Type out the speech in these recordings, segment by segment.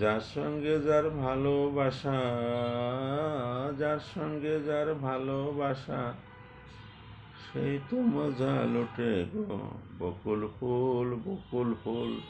যার সঙ্গে যার ভালোবাসা, যার সঙ্গে যার ভালোবাসা, সেই তো মজা লোটে গো। বকুল ফুল বকুল ফুল,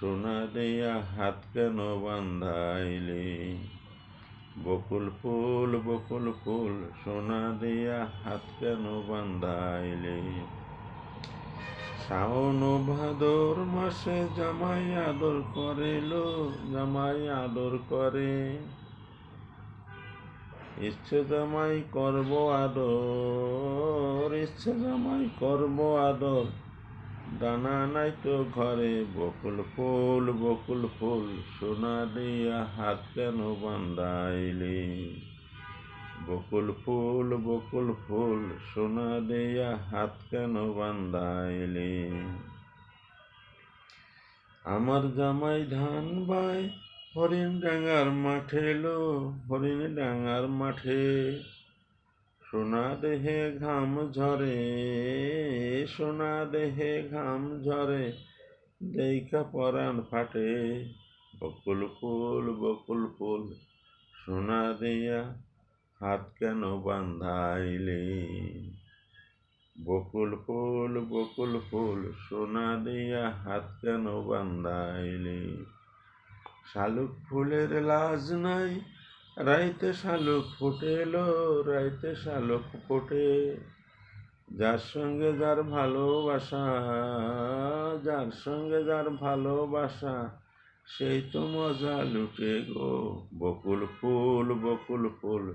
সোনা দিয়া হাত কেন বান্ধাইলে? বকুল ফুল বকুল ফুল, সোনা দিয়া হাত কেন বান্ধাইলে? শ্রাবণ ভাদর মাসে জামাই আদর করে লো জামাই আদর করে। ইচ্ছে জামাই করব আদর, ইচ্ছে জামাই করব আদর। দানা নাই তো ঘরে, বকুল ফুল বকুল ফুল সোনা দিয়া হাত কেন বান্ধাইলি? বকুল ফুল বকুল ফুল, সোনা দিয়া হাত কেন বান্ধাইলি? আমার জামাই ধান বাই, হরিণ ডাঙ্গার মাঠে লো, হরিণ ডাঙ্গার মাঠে। সোনা দেহে ঘাম ঝরে, সোনা দেহে ঘাম ঝরে দেখা পরাণ ফাটে। বকুল ফুল বকুল ফুল, সোনা দিয়া হাত কেন বান্ধাইলে? বকুল ফুল বকুল ফুল, সোনা দিয়া হাত কেন বান্ধাইলে? শালুক ফুলের লাজ নাই, রাইতে শালুক ফুটেলো, রাইতে শালুক ফোটে। যার সঙ্গে যার ভালোবাসা, যার সঙ্গে যার ভালোবাসা, সেই তো মজা লুটে গো। বকুল ফুল বকুল ফুল